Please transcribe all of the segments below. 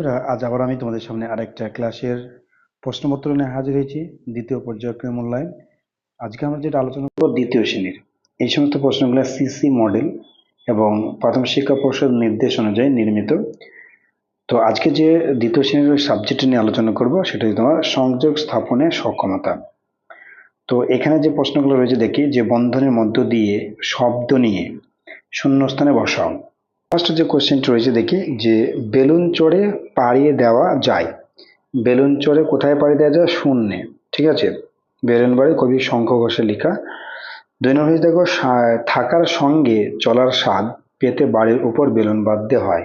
বন্ধুরা, আজ আবার আমি তোমাদের সামনে আরেকটা ক্লাসের প্রশ্নপত্র নিয়ে হাজির হয়েছি, দ্বিতীয় পর্যায়ক্রম মূল্যায়ন আজকে আমরা যেটা আলোচনা করব দ্বিতীয় শ্রেণির। এই সমস্ত প্রশ্নগুলো সিসি মডেল এবং প্রাথমিক শিক্ষা পর্ষদ নির্দেশ অনুযায়ী নির্মিত। তো আজকে যে দ্বিতীয় শ্রেণির সাবজেক্ট নিয়ে আলোচনা করব, সেটা হচ্ছে তোমার সংযোগ স্থাপনে সক্ষমতা। তো এখানে যে প্রশ্নগুলো রয়েছে, দেখি, যে বন্ধনের মধ্য দিয়ে শব্দ নিয়ে শূন্যস্থানে বসাও। ফার্স্ট যে কোশ্চেনটি রয়েছে, দেখি, যে বেলুন চড়ে পাড়িয়ে দেওয়া যায়। বেলুন চড়ে কোথায় পাড়িয়ে দেওয়া যায়? শূন্যে, ঠিক আছে? বেলুন বাড়ি কবি শঙ্খ ঘোষের লেখা দুই নম্বর দেখো থাকার সঙ্গে চলার স্বাদ পেতে বাড়ির উপর বেলুন বাঁধতে হয়।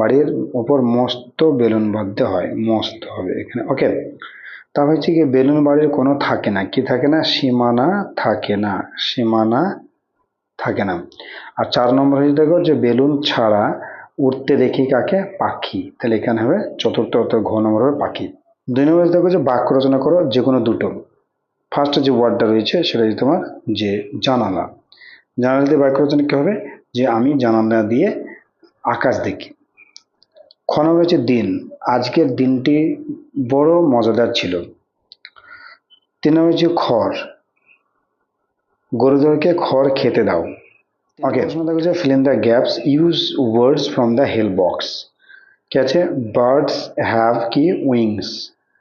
বাড়ির উপর মস্ত বেলুন বাঁধতে হয়, মস্ত হবে এখানে। ওকে তা হচ্ছে কি, বেলুন বাড়ির কোনো থাকে না। কি থাকে না? সীমানা থাকে না। সীমানা থাকে না। আর চার নম্বর হচ্ছে দেখো যে বেলুন ছাড়া উঠতে দেখি কাকে? পাখি। তাহলে এখানে হবে চতুর্থ অর্থাৎ ঘ নম্বর হবে পাখি। দুই নম্বর দেখো যে বাক্য রচনা করো যে কোনো দুটো। ফার্স্ট যে ওয়ার্ডটা রয়েছে সেটা হচ্ছে তোমার যে জানালা। জানালা দিয়ে বাক্য রচনা কি হবে? যে আমি জানালা দিয়ে আকাশ দেখি। খ নম্বর হচ্ছে দিন। আজকের দিনটি বড় মজাদার ছিল। তিন নম্বর হচ্ছে খড়। গরুদেরকে খড় খেতে দাও। ওকে প্রশ্ন দেখো যে fill in the gaps, use words from the help box কি আছে? বার্ডস হ্যাভ কি? Wings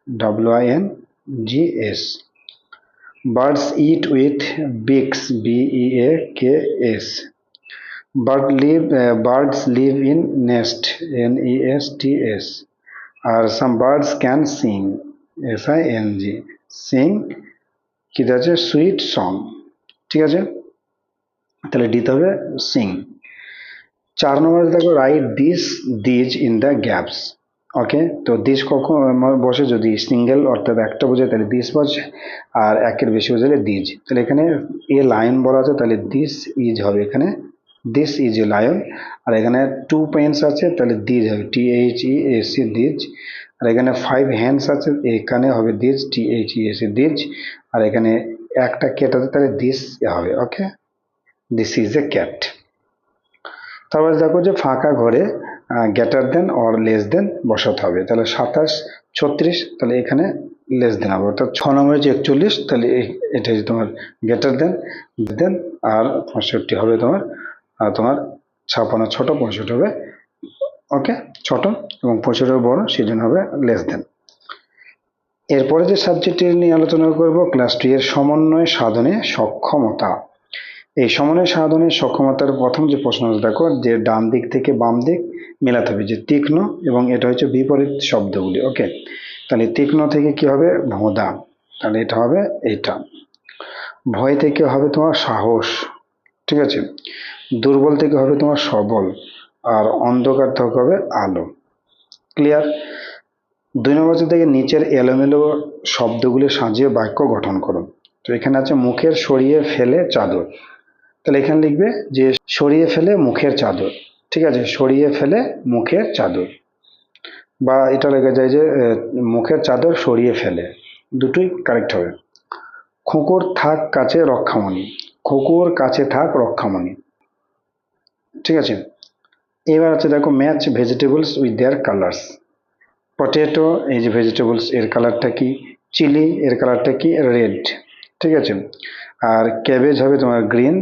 W I N G S birds eat with beaks B E A K S bird live birds live in nest N E S T S R some birds can sing S I N G sing কি আছে? Sweet song ঠিক আছে? তাহলে দিতে হবে সিং চার নম্বরে দেখো write this these in the gaps okay তো দিস কখন বসে যদি সিঙ্গেল অর্থাৎ একটা বোঝায় তাহলে দিস বসে, আর একের বেশি বোঝালে দিজ তাহলে এখানে এ লায়ন বলা আছে, তাহলে দিস ইজ হবে এখানে দিস ইজ এ লায়ন আর এখানে টু পেন্স আছে, তাহলে দিজ হবে T H E S E these are এখানে ফাইভ হ্যান্ডস আছে, এখানে হবে these T H E S E these are এখানে একটা কেট আছে, তাহলে দিস হবে okay this is a cat তারপর দেখো যে ফাঁকা ঘরে গ্যাটার দেন অর লেস দেন বসাতে হবে। তাহলে সাতাশ, ছত্রিশ, তাহলে এখানে লেস দেন হবে। অর্থাৎ ছ নম্বরে যে একচল্লিশ, তাহলে এটা হচ্ছে তোমার গ্যাটার দেন দেন আর পঁয়ষট্টি হবে তোমার, আর তোমার ছাপান্ন ছোট পঁয়ষট্টি হবে ওকে ছোট এবং পঁয়ষট্টি বড় সেই জন্য হবে লেস দেন। এরপরে যে সাবজেক্টটি নিয়ে আলোচনা করব ক্লাস টু এর সমন্বয় সাধনে সক্ষমতা। এই সমন্বয় সাধনের সক্ষমতার প্রথম যে প্রশ্ন দেখো, যে ডান দিক থেকে বাম দিক মেলাতে হবে, যে তীক্ষ্ণ এবং এটা হচ্ছে বিপরীত শব্দগুলি ওকে তাহলে তীক্ষ্ণ থেকে কি হবে? ভোঁদা তাহলে এটা হবে এটা। ভয় থেকে হবে তোমার সাহস, ঠিক আছে? দুর্বল থেকে হবে তোমার সবল, আর অন্ধকার থেকে হবে আলো। ক্লিয়ার দুই নম্বর হচ্ছে থেকে নিচের এলোমেলো শব্দগুলি সাজিয়ে বাক্য গঠন করো তো এখানে আছে মুখের সরিয়ে ফেলে চাদর। তাহলে এখানে লিখবে যে সরিয়ে ফেলে মুখের চাদর। ঠিক আছে, সরিয়ে ফেলে মুখের চাদর। বা এটা লেখা যায় যে মুখের চাদর সরিয়ে ফেলে। দুটোই কারেক্ট হবে। খোঁকর থাক কাছে রক্ষামণি। খোঁকর কাছে থাক রক্ষামণি। ঠিক আছে? এবার আছে দেখো match vegetables with their colours potato এই যে ভেজিটেবলস এর কালারটা কি? চিলি এর কালারটা কি? রেড ঠিক আছে? আর ক্যাবেজ হবে তোমার গ্রিন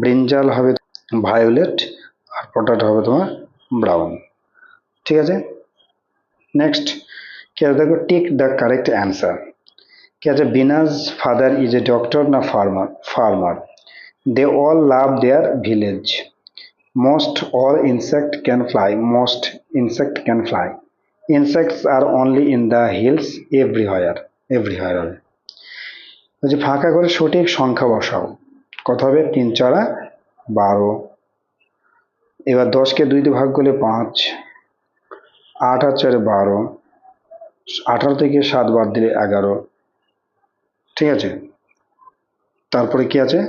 ব্রিঞ্জাল হবে ভায়োলেট আর পটাটো হবে তোমার ব্রাউন ঠিক আছে? নেক্সট কি আছে? দেখো টিক দ্য কারেক্ট অ্যান্সার কি আছে? Bina's father is a doctor না farmer farmer they all love their village most all insect can fly most insect can fly. Insects are only in the hills everywhere everywhere হবে বলছে ফাঁকা করে সঠিক সংখ্যা বসাও। কত হবে তিন চারা বারো। এবার দশকে দুই দিয়ে ভাগ করলে পাঁচ। আট আর চারে বারো। আঠারো থেকে সাত বাদ দিলে এগারো। ঠিক আছে? তারপরে কি আছে?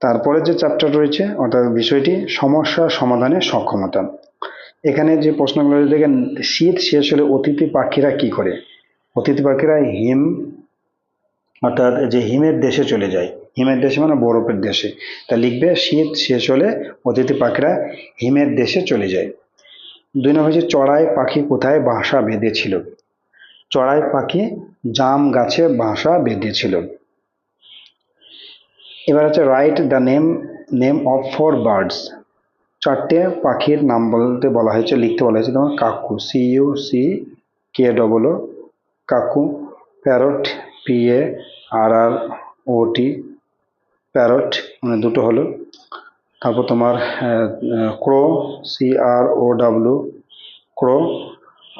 তারপরে যে চ্যাপ্টার রয়েছে, অর্থাৎ বিষয়টি সমস্যা সমাধানের সক্ষমতা। এখানে যে প্রশ্নগুলো দেখেন, শীত শেষ হলে অতিথি পাখিরা কি করে? অতিথি পাখিরা হিম, অর্থাৎ যে হিমের দেশে চলে যায়। হিমের দেশে মানে বরফের দেশে। তা লিখবে, শীত শেষ হলে অতিথি পাখিরা হিমের দেশে চলে যায়। দুই নম্বর হচ্ছে, চড়াই পাখি কোথায়? বাসা বেঁধেছিল। চড়াই পাখি জাম গাছে বাসা বেঁধেছিল। এবার হচ্ছে write the name name of four birds চারটে পাখির নাম বলতে বলা হয়েছে, লিখতে বলা হয়েছে তোমার cuckoo C U C K double O cuckoo parrot P A R R O T parrot মানে দুটো হলো। তারপর তোমার ক্রো সি আর ও ডাব্লু ক্রো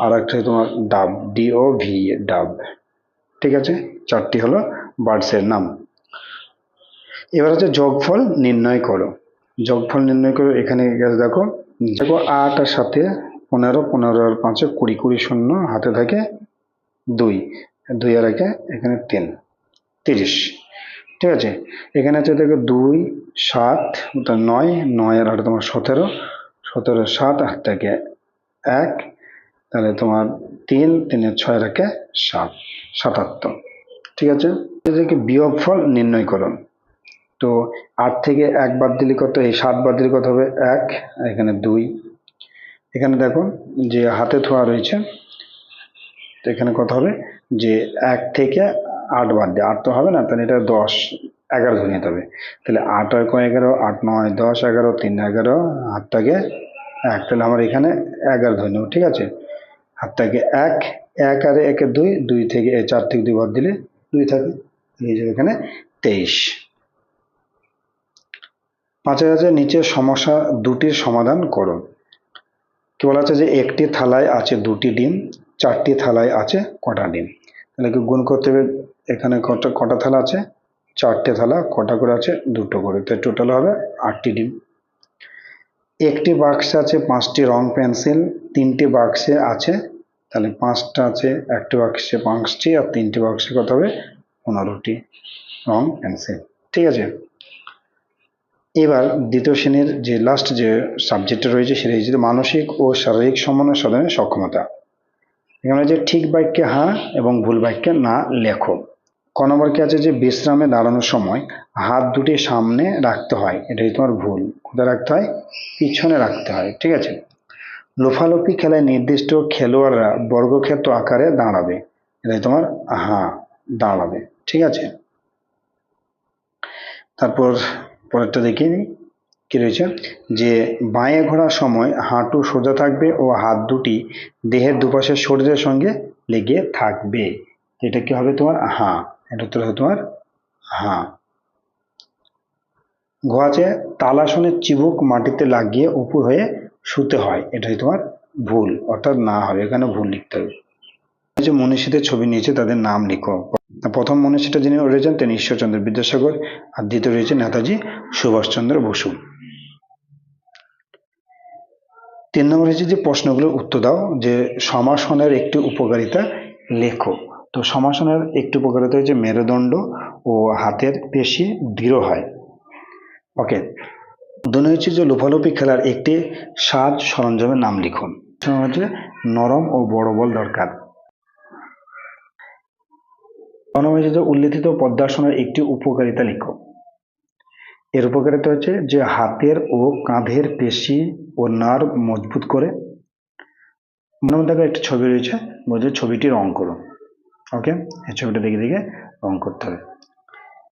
আর একটা তোমার ডাব ডি ও ভি ডাব ঠিক আছে? চারটি হলো বার্ডসের নাম। এবার হচ্ছে যোগফল নির্ণয় করো। যোগফল নির্ণয় করো, এখানে গেছে দেখো দেখো আট আর সাথে পনেরো পনেরো আর পাঁচে কুড়ি কুড়ি শূন্য, হাতে থাকে দুই দুই আর একে এখানে তিন, তিরিশ। ঠিক আছে? এখানে আছে দেখো দুই, সাত নয় নয় আর তোমার সতেরো সতেরো সাত, আট থেকে এক, তাহলে তোমার তিন তিনের ছয় রেখে সাত, সাতাত্তর। ঠিক আছে? এদেরকে বিয়োগ ফল নির্ণয় করো। তো আট থেকে এক বাদ দিলে কত? এই সাত বাদ দিলে কত হবে? এক, এখানে দুই। এখানে দেখো যে হাতে থোয়া রয়েছে, তো এখানে কত হবে? যে এক থেকে আট বাদ দিয়ে, আট তো হবে না? তাহলে এটা দশ, এগারো ধরে নিতে হবে। তাহলে আট আর কয় এগারো? আট নয়, দশ, এগারো, তিন, এগারো, হাতটাকে এক। তাহলে আমার এখানে এগারো ধরে নেব, ঠিক আছে? হাতটাকে এক এক আর একে দুই দুই থেকে চার থেকে দুই বাদ দিলে দুই থাকে। এই যে এখানে তেইশ। পাঁচের আছে, নিচের সমস্যা দুটির সমাধান করো কি বলা আছে যে, একটি থালায় আছে দুটি ডিম, চারটি থালায় আছে কটা ডিম? তাহলে কি গুণ করতে হবে? এখানে কটা কটা থালা আছে? চারটে থালা, কটা করে আছে? দুটো করে। তো টোটাল হবে আটটি ডিম। একটি বাক্সে আছে পাঁচটি রং পেন্সিল, তিনটি বাক্সে আছে, তাহলে পাঁচটা আছে, একটি বাক্সে পাঁচটি আর তিনটি বাক্সে কত হবে? পনেরোটি রং পেন্সিল। ঠিক আছে? এবার দ্বিতীয় শ্রেণির যে লাস্ট যে সাবজেক্টটা রয়েছে সেটা হচ্ছে মানসিক ও শারীরিক সমন্বয় সাধনের সক্ষমতা। এখানে যে ঠিক বাক্যে হ্যাঁ এবং ভুল বাক্যে না লেখো। ক নম্বর কি আছে? যে বিশ্রামে দাঁড়ানোর সময় হাত দুটি সামনে রাখতে হয়। এটাই তোমার ভুল। কোথায় রাখতে হয়? পিছনে রাখতে হয়। ঠিক আছে? লোফালোপি খেলায় নির্দিষ্ট খেলোয়াড়রা বর্গক্ষেত্র আকারে দাঁড়াবে। এটাই তোমার হ্যাঁ দাঁড়াবে। ঠিক আছে? তারপর পরেরটা দেখিয়ে নিই কি রয়েছে? যে বাঁয়ে ঘোরার সময় হাঁটু সোজা থাকবে ও হাত দুটি দেহের দুপাশে শরীরের সঙ্গে লেগে থাকবে। এটা কি হবে তোমার? হাঁ। এটা উত্তর হবে তোমার? হাঁ। ঘোয়াছে তালাসনের চিবুক মাটিতে লাগিয়ে উপর হয়ে শুতে হয়। এটাই তোমার ভুল। অর্থাৎ না হবে। এখানে ভুল লিখতে হবে। যে মনীষীদের ছবি নিয়েছে, তাদের নাম লিখো। প্রথম মনে সেটা যিনি রয়েছেন, তিনি ঈশ্বরচন্দ্র বিদ্যাসাগর আর দ্বিতীয় রয়েছে নেতাজি সুভাষচন্দ্র বসু। তিন নম্বর হচ্ছে যে প্রশ্নগুলোর উত্তর দাও, যে সমাসনের একটি উপকারিতা লেখো। তো সমাসনের একটি উপকারিতা হচ্ছে মেরুদণ্ড ও হাতের পেশি দৃঢ় হয়। ওকে, দুই হচ্ছে যে লোফালোপি খেলার একটি সাজ সরঞ্জামের নাম লিখুন। হচ্ছে নরম ও বড় বল দরকার। যে উল্লেখিত পদ্মাসনের একটি উপকারিতা লিখো। এর উপকারিতা হচ্ছে যে হাতের ও কাঁধের পেশি ও নার্ভ মজবুত করে। মনে মধ্যে একটি ছবি রয়েছে, বলছে ছবিটি রং করুন ওকে এই ছবিটা দেখে দেখে রং করতে হবে।